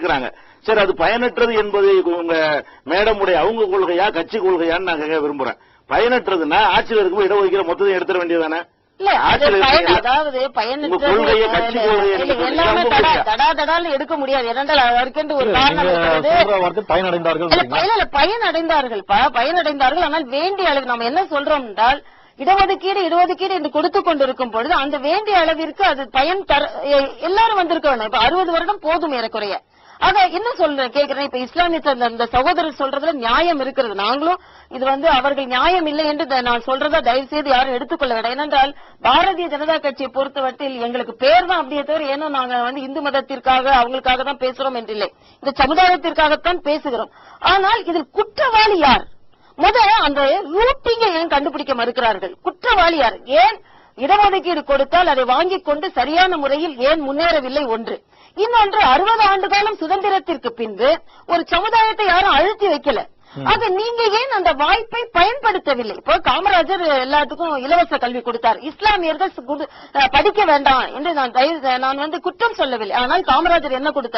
இருக்கிறாங்க சரி அது பயனற்றது என்பது உங்க மேடமுடைய அவங்க கொள்கையா கட்சி கொள்கையான்னு நான் கேட்க விரும்புறேன். பயனற்றதுன்னா ஆட்சியில் இருக்கும்போது இடஒதுக்கீடு மொத்தத்தையும் எடுத்துட வேண்டியதானே. அதாவது பயனற்றது எடுக்க முடியாது. ஏனென்றால் அதற்கென்று ஒரு பயனடைந்தார்கள் இல்ல பயன் இல்ல பயன் அடைந்தார்கள் பயன் அடைந்தார்கள் ஆனால் வேண்டிய அளவு நம்ம என்ன சொல்றோம் என்றால் இடஒதுக்கீடு இடஒதுக்கீடு என்று கொடுத்து கொண்டிருக்கும் பொழுது அந்த வேண்டிய அளவிற்கு அது பயன் தர எல்லாரும் வந்திருக்க வேணும் இப்ப அறுபது வருடம் போதும் ஏறக்குறைய. ஆக என்ன சொல்றேன்? கேக்குறேன். இப்ப இஸ்லாமிய அந்த சகோதரர் சொல்றதுல நியாயம் இருக்கிறது. நாங்களும் இது வந்து அவர்கள் நியாயம் இல்லை என்று நான் சொல்றதா தயவு செய்து யாரும் எடுத்துக்கொள்ள வேண்டாம். ஏனென்றால் பாரதிய ஜனதா கட்சியை பொறுத்தவரையில் எங்களுக்கு பேர் தான் அப்படியே தவிர ஏனோ நாங்க வந்து இந்து மதத்திற்காக அவங்களுக்காக தான் பேசுறோம் என்றில்லை இந்த சமுதாயத்திற்காகத்தான் பேசுகிறோம். ஆனால் இதில் குற்றவாளி யார்? முதல் அந்த ரூட்டிங்க ஏன் கண்டுபிடிக்க மறுக்கிறார்கள்? குற்றவாளி யார்? ஏன் இடஒதுக்கீடு கொடுத்தால் அதை வாங்கிக் கொண்டு சரியான முறையில் ஏன் முன்னேறவில்லை ஒன்று. இன்னொன்று அறுபது ஆண்டு காலம் சுதந்திரத்திற்கு பின்பு ஒரு சமுதாயத்தை யாரும் அழுத்தி வைக்கல. ஆக நீங்க ஏன் அந்த வாய்ப்பை பயன்படுத்தவில்லை? இப்போ காமராஜர் எல்லாத்துக்கும் இலவச கல்வி கொடுத்தார். இஸ்லாமியர்கள் படிக்க வேண்டாம் என்று நான் நான் வந்து குற்றம் சொல்லவில்லை. ஆனால் காமராஜர் என்ன கொடுத்தார்?